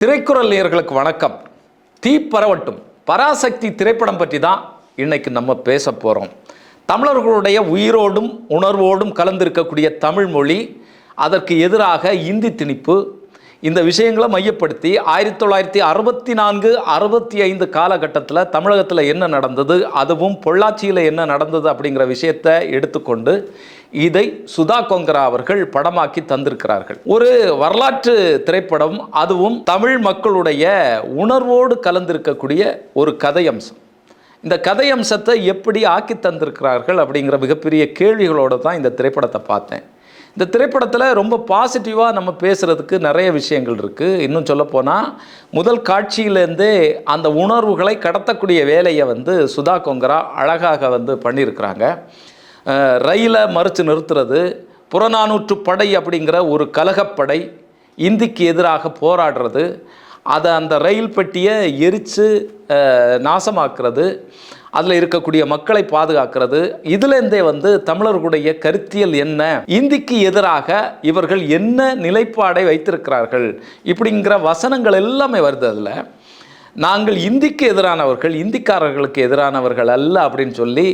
திரைக்குறள் நேயர்களுக்கு வணக்கம். தீ பரவட்டும். பராசக்தி திரைப்படம் பற்றி தான் இன்னைக்கு நம்ம பேச போகிறோம் தமிழர்களுடைய உயிரோடும் உணர்வோடும் கலந்திருக்கக்கூடிய தமிழ் மொழி அதற்கு எதிராக இந்தி திணிப்பு இந்த விஷயங்களை மையப்படுத்தி ஆயிரத்தி தொள்ளாயிரத்தி அறுபத்தி நான்கு அறுபத்தி ஐந்து காலகட்டத்தில் தமிழகத்தில் என்ன நடந்தது அதுவும் பொள்ளாச்சியில் என்ன நடந்தது அப்படிங்கிற விஷயத்தை எடுத்துக்கொண்டு இதை சுதா கொங்கரா அவர்கள் படமாக்கி தந்திருக்கிறார்கள். ஒரு வரலாற்று திரைப்படம் அதுவும் தமிழ் மக்களுடைய உணர்வோடு கலந்திருக்கக்கூடிய ஒரு கதை அம்சம் இந்த கதை அம்சத்தை எப்படி ஆக்கி தந்திருக்கிறார்கள் அப்படிங்கிற மிகப்பெரிய கேள்விகளோடு தான் இந்த திரைப்படத்தை பார்த்தேன். இந்த திரைப்படத்தில் ரொம்ப பாசிட்டிவாக நம்ம பேசுகிறதுக்கு நிறைய விஷயங்கள் இருக்குது இன்னும் சொல்லப்போனால் முதல் காட்சியிலேருந்தே அந்த உணர்வுகளை கடத்தக்கூடிய வேலையை வந்து சுதா கொங்கரா அழகாக வந்து பண்ணியிருக்கிறாங்க. ரயிலை மறுத்து நிறுத்துறது புறநானூற்று படை அப்படிங்கிற ஒரு கலகப்படை இந்திக்கு எதிராக போராடுறது அதை அந்த ரயில் பெட்டியை எரித்து நாசமாக்குறது அதில் இருக்கக்கூடிய மக்களை பாதுகாக்கிறது. இதுலேருந்தே வந்து தமிழர்களுடைய கருத்தியல் என்ன? இந்திக்கு எதிராக இவர்கள் என்ன நிலைப்பாடை வைத்திருக்கிறார்கள்? இப்படிங்கிற வசனங்கள் எல்லாமே வருது அதில். நாங்கள் இந்திக்கு எதிரானவர்கள் இந்திக்காரர்களுக்கு எதிரானவர்கள் அல்ல அப்படின்னு சொல்லி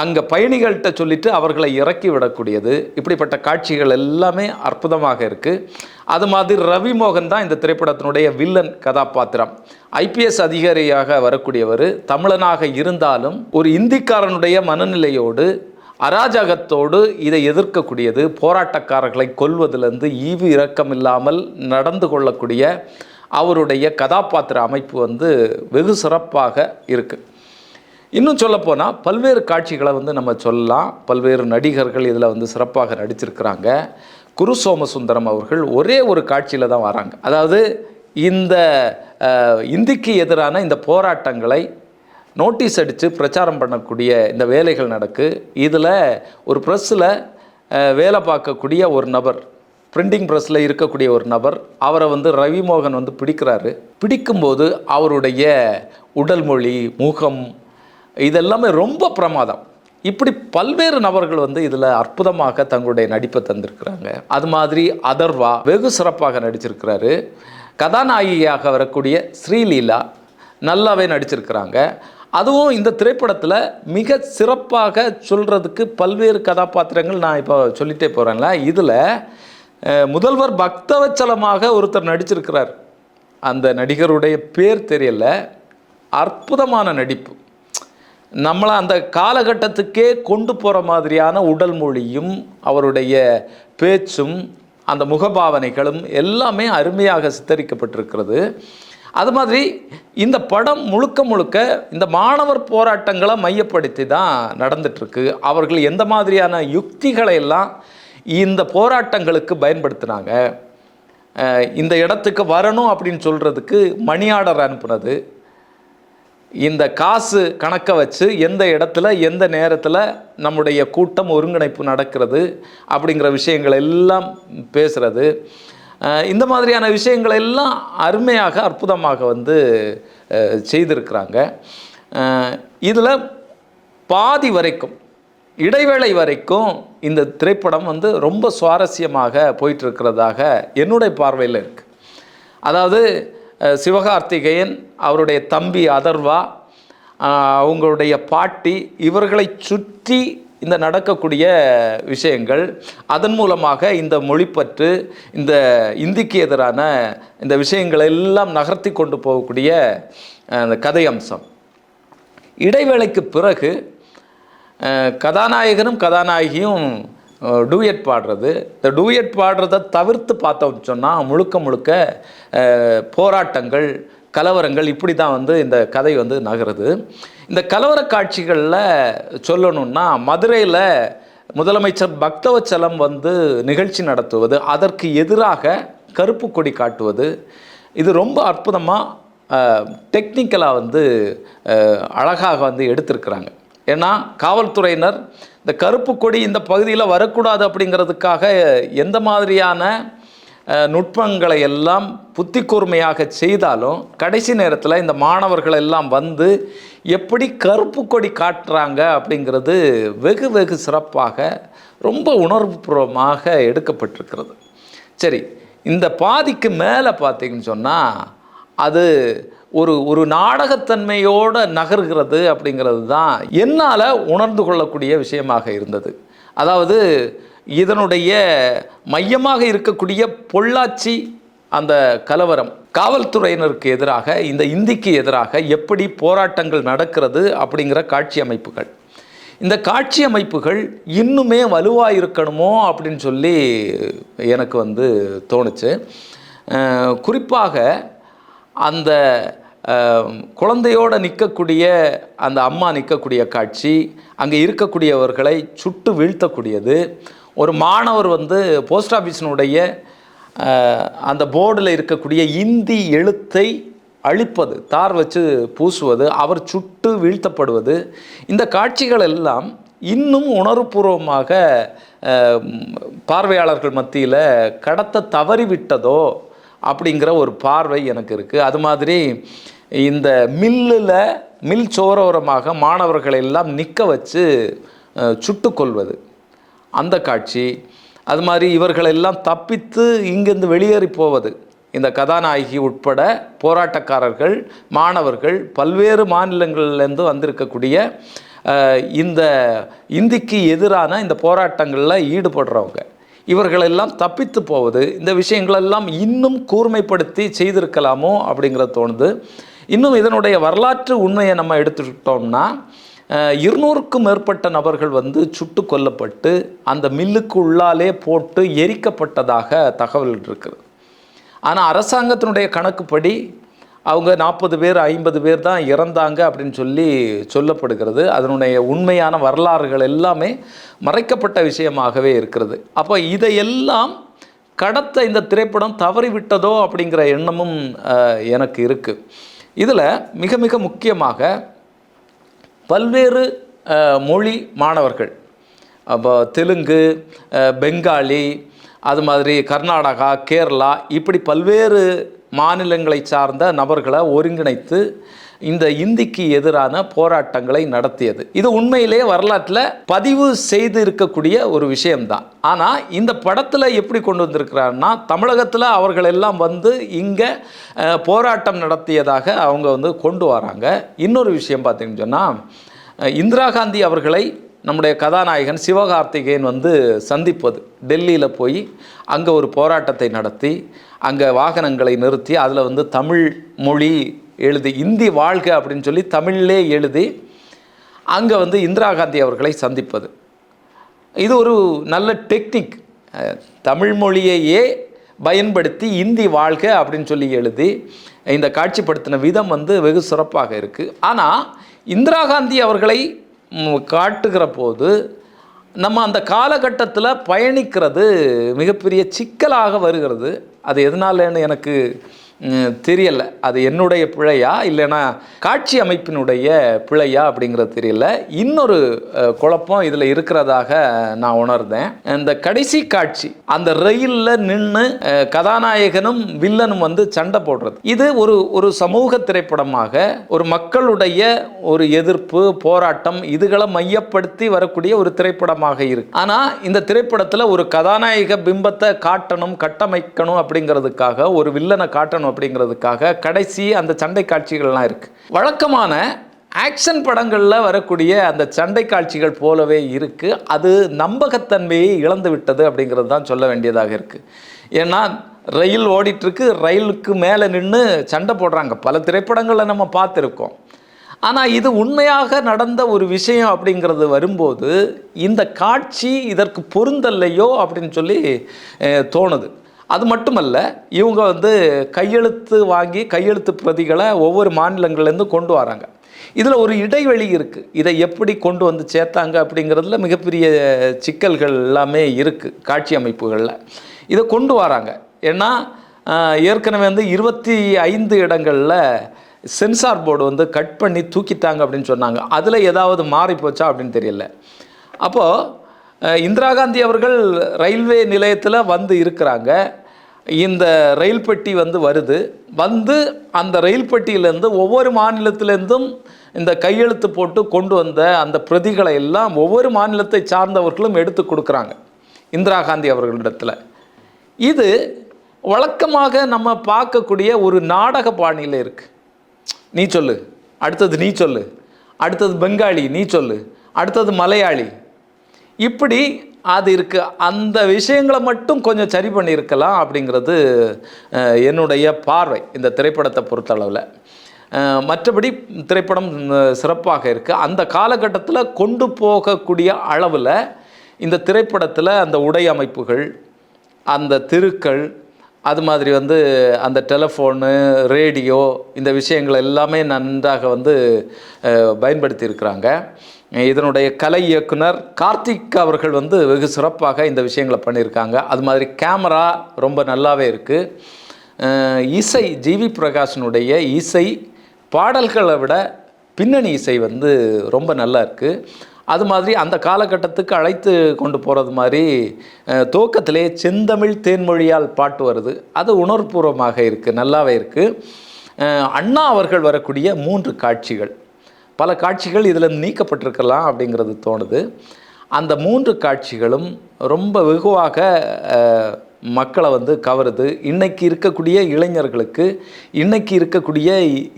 அங்கே பயணிகள்கிட்ட சொல்லிட்டு அவர்களை இறக்கி விடக்கூடியது. இப்படிப்பட்ட காட்சிகள் எல்லாமே அற்புதமாக இருக்குது அது மாதிரி ரவி மோகன் தான் இந்த திரைப்படத்தினுடைய வில்லன் கதாபாத்திரம். ஐபிஎஸ் அதிகாரியாக வரக்கூடியவர் தமிழனாக இருந்தாலும் ஒரு இந்திக்காரனுடைய மனநிலையோடு அராஜகத்தோடு இதை எதிர்க்கக்கூடியது. போராட்டக்காரர்களை கொல்வதிலிருந்து ஈவு இரக்கம் இல்லாமல் நடந்து கொள்ளக்கூடிய அவருடைய கதாபாத்திர அமைப்பு வந்து வெகு சிறப்பாக இருக்குது இன்னும் சொல்லப்போனால் பல்வேறு காட்சிகளை வந்து நம்ம சொல்லலாம். பல்வேறு நடிகர்கள் இதில் வந்து சிறப்பாக நடிச்சிருக்கிறாங்க. குரு சோமசுந்தரம் அவர்கள் ஒரே ஒரு காட்சியில் தான் வராங்க. அதாவது இந்த இந்திக்கு எதிரான இந்த போராட்டங்களை நோட்டீஸ் அடித்து பிரச்சாரம் பண்ணக்கூடிய இந்த வேலைகள் நடக்கு. இதில் ஒரு ப்ரெஸ்ஸில் வேலை பார்க்கக்கூடிய ஒரு நபர் பிரிண்டிங் ப்ரெஸ்ஸில் இருக்கக்கூடிய ஒரு நபர் அவரை வந்து ரவிமோகன் வந்து பிடிக்கிறாரு. பிடிக்கும்போது அவருடைய உடல் மொழி முகம் இதெல்லாமே ரொம்ப பிரமாதம். இப்படி பல்வேறு நபர்கள் வந்து இதில் அற்புதமாக தங்களுடைய நடிப்பை தந்திருக்கிறாங்க. அது மாதிரி அதர்வா வெகு சிறப்பாக நடிச்சிருக்கிறாரு. கதாநாயகியாக வரக்கூடிய ஸ்ரீலீலா நல்லாவே நடிச்சிருக்கிறாங்க. அதுவும் இந்த திரைப்படத்தில் மிக சிறப்பாக சொல்கிறதுக்கு பல்வேறு கதாபாத்திரங்கள் நான் இப்போ சொல்லிட்டே போகிறேன்ல இதில் முதல்வர் பக்தவச்சலமாக ஒருத்தர் நடிச்சிருக்கிறார். அந்த நடிகருடைய பேர் தெரியல. அற்புதமான நடிப்பு. நம்மளை அந்த காலகட்டத்துக்கே கொண்டு போகிற மாதிரியான உடல் மொழியும் அவருடைய பேச்சும் அந்த முகபாவனைகளும் எல்லாமே அருமையாக சித்தரிக்கப்பட்டிருக்கிறது. அது மாதிரி இந்த படம் முழுக்க முழுக்க இந்த மாணவர் போராட்டங்களை மையப்படுத்தி தான் நடந்துட்டுருக்கு. அவர்கள் எந்த மாதிரியான யுக்திகளை எல்லாம் இந்த போராட்டங்களுக்கு பயன்படுத்தினாங்க. இந்த இடத்துக்கு வரணும் அப்படின்னு சொல்கிறதுக்கு மணி ஆர்டர் அனுப்புனது. இந்த காசு கணக்கை வச்சு எந்த இடத்துல எந்த நேரத்தில் நம்முடைய கூட்டம் ஒருங்கிணைப்பு நடக்கிறது அப்படிங்கிற விஷயங்கள் எல்லாம் பேசுகிறது இந்த மாதிரியான விஷயங்கள் எல்லாம் அருமையாக அற்புதமாக வந்து செய்திருக்கிறாங்க. இதில் பாதி வரைக்கும் இடைவேளை வரைக்கும் இந்த திரைப்படம் வந்து ரொம்ப சுவாரஸ்யமாக போயிட்டுருக்கிறதாக என்னுடைய பார்வையில் இருக்குது அதாவது சிவகார்த்திகேயன் அவருடைய தம்பி அதர்வா அவங்களுடைய பாட்டி இவர்களை சுற்றி இந்த நடக்கக்கூடிய விஷயங்கள் அதன் மூலமாக இந்த மொழிப்பற்று இந்த இந்திக்கு எதிரான இந்த விஷயங்களை எல்லாம் நகர்த்தி கொண்டு போகக்கூடிய அந்த கதை அம்சம். இடைவேளைக்கு பிறகு கதாநாயகனும் கதாநாயகியும் டூயட் பாடுறது. இந்த டூயட் பாடுறதை தவிர்த்து பார்த்தோம் சொன்னால் முழுக்க முழுக்க போராட்டங்கள் கலவரங்கள் இப்படி தான் வந்து இந்த கதை வந்து நகருது. இந்த கலவர காட்சிகளில் சொல்லணும்னா மதுரையில் முதலமைச்சர் பக்தவச்சலம் வந்து நிகழ்ச்சி நடத்துவது அதற்கு எதிராக கருப்பு கொடி காட்டுவது இது ரொம்ப அற்புதமாக டெக்னிக்கலாக வந்து அழகாக வந்து எடுத்திருக்கிறாங்க. ஏன்னா காவல்துறையினர் இந்த கருப்பு கொடி இந்த பகுதியில் வரக்கூடாது அப்படிங்கிறதுக்காக எந்த மாதிரியான நுட்பங்களை எல்லாம் புத்தி கூர்மையாக செய்தாலும் கடைசி நேரத்தில் இந்த மாணவர்கள் எல்லாம் வந்து எப்படி கருப்பு கொடி காட்டுறாங்க அப்படிங்கிறது வெகு வெகு சிறப்பாக ரொம்ப உணர்வுபூர்வமாக எடுக்கப்பட்டிருக்கிறது. சரி இந்த பாதிக்கு மேலே பார்த்தீங்கன்னு சொன்னால் அது ஒரு ஒரு நாடகத்தன்மையோடு நகர்கிறது அப்படிங்கிறது தான் என்னால் உணர்ந்து கொள்ளக்கூடிய விஷயமாக இருந்தது. அதாவது இதனுடைய மையமாக இருக்கக்கூடிய பொள்ளாச்சி அந்த கலவரம் காவல்துறையினருக்கு எதிராக இந்த இந்திக்கு எதிராக எப்படி போராட்டங்கள் நடக்கிறது அப்படிங்கிற காட்சி அமைப்புகள். இந்த காட்சி அமைப்புகள் இன்னுமே வலுவாக இருக்கணுமோ அப்படின்னு சொல்லி எனக்கு வந்து தோணுச்சு. குறிப்பாக அந்த குழந்தையோட நிற்கக்கூடிய அந்த அம்மா நிற்கக்கூடிய காட்சி அங்கே இருக்கக்கூடியவர்களை சுட்டு வீழ்த்தக்கூடியது. ஒரு மாணவர் வந்து போஸ்ட் ஆஃபீஸினுடைய அந்த போர்டில் இருக்கக்கூடிய இந்தி எழுத்தை அழிப்பது தார் வச்சு பூசுவது அவர் சுட்டு வீழ்த்தப்படுவது இந்த காட்சிகள் எல்லாம் இன்னும் உணர்வுபூர்வமாக பார்வையாளர்கள் மத்தியில் கடத்த தவறிவிட்டதோ அப்படிங்கிற ஒரு பார்வை எனக்கு இருக்குது அது மாதிரி இந்த மில்லில் மில் சோரோரமாக மாணவர்களை எல்லாம் நிற்க வச்சு சுட்டுக்கொள்வது அந்த காட்சி அது மாதிரி இவர்களெல்லாம் தப்பித்து இங்கிருந்து வெளியேறி போவது. இந்த கதாநாயகி உட்பட போராட்டக்காரர்கள் மாணவர்கள் பல்வேறு மாநிலங்கள்லேருந்து வந்திருக்கக்கூடிய இந்த இந்திக்கு எதிரான இந்த போராட்டங்களில் ஈடுபடுறவங்க. இவர்களெல்லாம் தப்பித்து போவது இந்த விஷயங்களெல்லாம் இன்னும் கூர்மைப்படுத்தி செய்திருக்கலாமோ அப்படிங்கிற தோணுது. இன்னும் இதனுடைய வரலாற்று உண்மையை நம்ம எடுத்துக்கிட்டோம்னா இருநூறுக்கும் மேற்பட்ட நபர்கள் வந்து சுட்டு கொல்லப்பட்டு அந்த மில்லுக்கு உள்ளாலே போட்டு எரிக்கப்பட்டதாக தகவல் இருக்குது ஆனால் அரசாங்கத்தினுடைய கணக்குப்படி அவங்க நாற்பது பேர் ஐம்பது பேர் தான் இறந்தாங்க அப்படின்னு சொல்லி சொல்லப்படுகிறது. அதனுடைய உண்மையான வரலாறுகள் எல்லாமே மறைக்கப்பட்ட விஷயமாகவே இருக்கிறது. அப்போ இதையெல்லாம் கடத்த இந்த திரைப்படம் தவறிவிட்டதோ அப்படிங்கிற எண்ணமும் எனக்கு இருக்குது இதில் மிக மிக முக்கியமாக பல்வேறு மொழி மாணவர்கள். அப்போ தெலுங்கு பெங்காலி அது மாதிரி கர்நாடகா கேரளா இப்படி பல்வேறு மாநிலங்களை சார்ந்த நபர்களை ஒருங்கிணைத்து இந்த இந்திக்கு எதிரான போராட்டங்களை நடத்தியது. இது உண்மையிலே வரலாற்றில் பதிவு செய்து இருக்கக்கூடிய ஒரு விஷயம்தான். ஆனால் இந்த படத்தில் எப்படி கொண்டு வந்திருக்கிறாருன்னா தமிழகத்தில் அவர்கள் எல்லாம் வந்து இங்கே போராட்டம் நடத்தியதாக அவங்க வந்து கொண்டு வராங்க. இன்னொரு விஷயம் பார்த்தீங்கன்னு சொன்னால் இந்திரா காந்தி அவர்களை நம்முடைய கதாநாயகன் சிவகார்த்திகேயன் வந்து சந்திப்பது. டெல்லியில் போய் அங்கே ஒரு போராட்டத்தை நடத்தி அங்கே வாகனங்களை நிறுத்தி அதில் வந்து தமிழ் மொழி எழுதி இந்தி வாழ்க அப்படின்னு சொல்லி தமிழிலே எழுதி அங்கே வந்து இந்திரா காந்தி அவர்களை சந்திப்பது. இது ஒரு நல்ல டெக்னிக். தமிழ் மொழியையே பயன்படுத்தி இந்தி வாழ்க அப்படின்னு சொல்லி எழுதி இந்த காட்சிப்படுத்தின விதம் வந்து வெகு சிறப்பாக இருக்குது ஆனால் இந்திரா காந்தி அவர்களை காட்டுகிற போது நம்ம அந்த காலகட்டத்தில் பயணிக்கிறது மிகப்பெரிய சிக்கலாக வருகிறது. அது எதனாலன்னு எனக்கு தெரியலை. அது என்னுடைய பிழையா இல்லைன்னா காட்சி அமைப்பினுடைய பிழையா அப்படிங்கிறது தெரியல. இன்னொரு குழப்பம் இதில் இருக்கிறதாக நான் உணர்ந்தேன். இந்த கடைசி காட்சி அந்த ரயிலில் நின்று கதாநாயகனும் வில்லனும் வந்து சண்டை போடுறது. இது ஒரு ஒரு சமூக திரைப்படமாக ஒரு மக்களுடைய ஒரு எதிர்ப்பு போராட்டம் இதுகளை மையப்படுத்தி வரக்கூடிய ஒரு திரைப்படமாக இருக்கு. ஆனால் இந்த திரைப்படத்தில் ஒரு கதாநாயக பிம்பத்தை காட்டணும் கட்டமைக்கணும் அப்படிங்கிறதுக்காக ஒரு வில்லனை காட்டணும் அப்படிங்கிறதுக்காக கடைசி அந்த சண்டை காட்சிகள்லாம் இருக்குது வழக்கமான ஆக்ஷன் படங்களில் வரக்கூடிய அந்த சண்டை காட்சிகள் போலவே இருக்குது அது நம்பகத்தன்மையை இழந்து விட்டது அப்படிங்கிறது தான் சொல்ல வேண்டியதாக இருக்குது ஏன்னா ரயில் ஓடிட்டுருக்கு ரயிலுக்கு மேலே நின்று சண்டை போடுறாங்க. பல திரைப்படங்களில் நம்ம பார்த்துருக்கோம். ஆனால் இது உண்மையாக நடந்த ஒரு விஷயம் அப்படிங்கிறது வரும்போது இந்த காட்சி இதற்கு பொருந்தல்லையோ அப்படின்னு சொல்லி தோணுது. அது மட்டுமல்ல இவங்க வந்து கையெழுத்து வாங்கி கையெழுத்து பிரதிகளை ஒவ்வொரு மாநிலங்கள்லேருந்து கொண்டு வராங்க. இதில் ஒரு இடைவெளி இருக்குது இதை எப்படி கொண்டு வந்து சேர்த்தாங்க அப்படிங்கிறதுல மிகப்பெரிய சிக்கல்கள் எல்லாமே இருக்குது காட்சி அமைப்புகளில். இதை கொண்டு வராங்க. ஏன்னா ஏற்கனவே வந்து இருபத்தி ஐந்து இடங்களில் சென்சார் போர்டு வந்து கட் பண்ணி தூக்கிட்டாங்க அப்படின்னு சொன்னாங்க. அதில் ஏதாவது மாறி போச்சா அப்படின்னு தெரியல. அப்போது இந்திரா காந்தி அவர்கள் ரயில்வே நிலையத்தில் வந்து இருக்கிறாங்க. இந்த ரயில் பெட்டி வந்து வருது. வந்து அந்த ரயில் பெட்டியிலேருந்து ஒவ்வொரு மாநிலத்திலேருந்தும் இந்த கையெழுத்து போட்டு கொண்டு வந்த அந்த பிரதிகளை எல்லாம் ஒவ்வொரு மாநிலத்தை சார்ந்தவர்களும் எடுத்து கொடுக்குறாங்க. இந்திரா காந்தி அவர்களிடத்தில். இது வழக்கமாக நம்ம பார்க்கக்கூடிய ஒரு நாடக பாணியில் இருக்குது நீ சொல்லு. அடுத்தது நீ சொல்லு. அடுத்தது பெங்காலி நீ சொல்லு. அடுத்தது மலையாளி. இப்படி அது இருக்கு. அந்த விஷயங்களை மட்டும் கொஞ்சம் சரி பண்ணியிருக்கலாம் அப்படிங்கிறது என்னுடைய பார்வை இந்த திரைப்படத்தை பொறுத்தளவில். மற்றபடி திரைப்படம் சிறப்பாக இருக்குது அந்த காலகட்டத்தில் கொண்டு போகக்கூடிய அளவில் இந்த திரைப்படத்தில் அந்த உடை அமைப்புகள் அந்த தெருக்கள் அது மாதிரி வந்து அந்த டெலஃபோனு ரேடியோ இந்த விஷயங்கள் எல்லாமே நன்றாக வந்து பயன்படுத்தியிருக்கிறாங்க. இதனுடைய கலை இயக்குனர் கார்த்திக் அவர்கள் வந்து வெகு சிறப்பாக இந்த விஷயங்களை பண்ணியிருக்காங்க. அது மாதிரி கேமரா ரொம்ப நல்லாவே இருக்குது இசை ஜிவி பிரகாஷனுடைய இசை பாடல்களை விட பின்னணி இசை வந்து ரொம்ப நல்லா இருக்குது அது மாதிரி அந்த காலகட்டத்துக்கு அழைத்து கொண்டு போகிறது மாதிரி துவக்கத்திலே செந்தமிழ் தேன்மொழியால் பாட்டு வருது. அது உணர்வுபூர்வமாக இருக்குது நல்லாவே இருக்குது அண்ணா அவர்கள் வரக்கூடிய மூன்று காட்சிகள். பல காட்சிகள் இதில் நீக்கப்பட்டிருக்கலாம் அப்படிங்கிறது தோணுது. அந்த மூன்று காட்சிகளும் ரொம்ப வெகுவாக மக்களை வந்து கவருது. இன்றைக்கி இருக்கக்கூடிய இளைஞர்களுக்கு இன்னைக்கு இருக்கக்கூடிய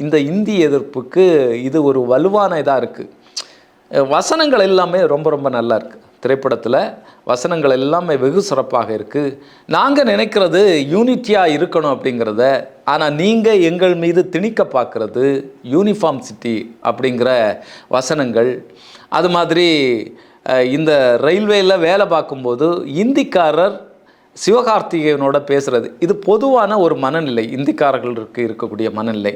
இந்த இந்தி எதிர்ப்புக்கு இது ஒரு வலுவான இதாக இருக்குது வசனங்கள் எல்லாமே ரொம்ப ரொம்ப நல்லா இருக்குது திரைப்படத்தில் வசனங்கள் எல்லாமே வெகு சிறப்பாக இருக்குது நாங்கள் நினைக்கிறது யூனிட்டியாக இருக்கணும் அப்படிங்கிறத ஆனால் நீங்கள் எங்கள் மீது திணிக்க பார்க்குறது யூனிஃபார்ம் சிட்டி அப்படிங்கிற வசனங்கள். அது மாதிரி இந்த ரயில்வேயில் வேலை பார்க்கும்போது இந்திக்காரர் சிவகார்த்திகேயனோட பேசுகிறது இது பொதுவான ஒரு மனநிலை. இந்திக்காரர்களுக்கு இருக்கக்கூடிய மனநிலை.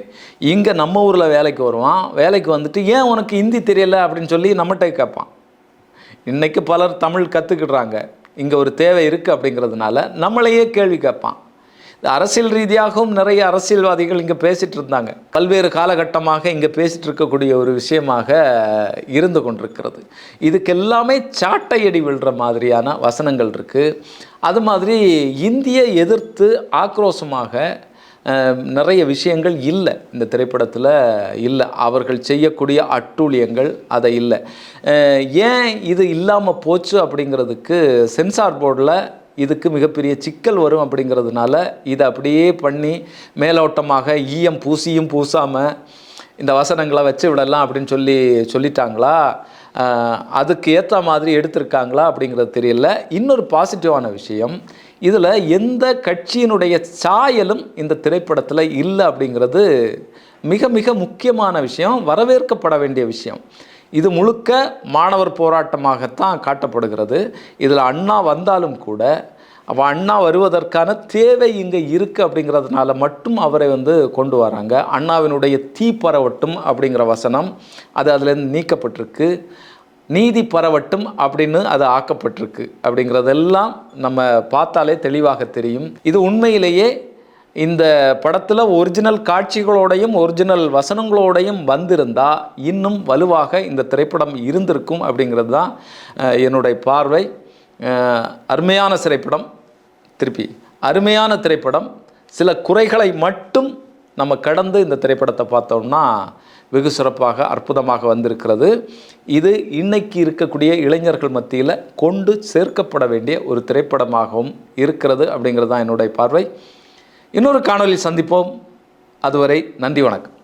இங்கே நம்ம ஊரில் வேலைக்கு வருவான். வேலைக்கு வந்துட்டு ஏன் உனக்கு ஹிந்தி தெரியலை? அப்படின்னு சொல்லி நம்மகிட்ட கேட்பான். இன்றைக்கு பலர் தமிழ் கற்றுக்கிடுறாங்க இங்கே ஒரு தேவை இருக்குது அப்படிங்கிறதுனால நம்மளையே கேள்வி கேட்பான். இந்த அரசியல் ரீதியாகவும் நிறைய அரசியல்வாதிகள் இங்கே பேசிகிட்டு இருந்தாங்க. பல்வேறு காலகட்டமாக இங்கே பேசிகிட்டு இருக்கக்கூடிய ஒரு விஷயமாக இருந்து கொண்டிருக்கிறது. இதுக்கெல்லாமே சாட்டையடி விழுற மாதிரியான வசனங்கள் இருக்குது அது மாதிரி இந்தியை எதிர்த்து ஆக்ரோஷமாக நிறைய விஷயங்கள் இல்லை. இந்த திரைப்படத்தில் இல்லை. அவர்கள் செய்யக்கூடிய அட்டூழியங்கள் அதை இல்லை. ஏன் இது இல்லாமல் போச்சு அப்படிங்கிறதுக்கு சென்சார் போர்டில் இதுக்கு மிகப்பெரிய சிக்கல் வரும் அப்படிங்கிறதுனால இதை அப்படியே பண்ணி மேலோட்டமாக ஈயம் பூசியும் பூசாமல் இந்த வசனங்களை வச்சு விடலாம் அப்படின்னு சொல்லி சொல்லிட்டாங்களா? அதுக்கு ஏற்ற மாதிரி எடுத்திருக்காங்களா அப்படிங்கிறது தெரியல. இன்னொரு பாசிட்டிவான விஷயம் இதில் எந்த கட்சியினுடைய சாயலும் இந்த திரைப்படத்தில் இல்லை அப்படிங்கிறது மிக மிக முக்கியமான விஷயம் வரவேற்கப்பட வேண்டிய விஷயம். இது முழுக்க மாணவர் போராட்டமாகத்தான் காட்டப்படுகிறது. இதில் அண்ணா வந்தாலும் கூட அப்போ அண்ணா வருவதற்கான தேவை இங்கே இருக்குது அப்படிங்கிறதுனால மட்டும் அவரை வந்து கொண்டு வராங்க. அண்ணாவினுடைய தீ பரவட்டும் அப்படிங்கிற வசனம் அது அதுலேருந்து நீக்கப்பட்டிருக்கு. நீதி பரவட்டும் அப்படின்னு அது ஆக்கப்பட்டிருக்கு அப்படிங்கிறதெல்லாம் நம்ம பார்த்தாலே தெளிவாக தெரியும். இது உண்மையிலேயே இந்த படத்தில் ஒரிஜினல் காட்சிகளோடையும் ஒரிஜினல் வசனங்களோடையும் வந்திருந்தால் இன்னும் வலுவாக இந்த திரைப்படம் இருந்திருக்கும் அப்படிங்கிறது தான் என்னுடைய பார்வை. அருமையான திரைப்படம். திருப்பி. அருமையான திரைப்படம். சில குறைகளை மட்டும் நம்ம கடந்து இந்த திரைப்படத்தை பார்த்தோம்னா வெகு சிறப்பாக அற்புதமாக வந்திருக்கிறது. இது இன்னைக்கு இருக்கக்கூடிய இளைஞர்கள் மத்தியில் கொண்டு சேர்க்கப்பட வேண்டிய ஒரு திரைப்படமாகவும் இருக்கிறது அப்படிங்கிறது தான் என்னுடைய பார்வை. இன்னொரு காணொலி சந்திப்போம். அதுவரை நன்றி வணக்கம்.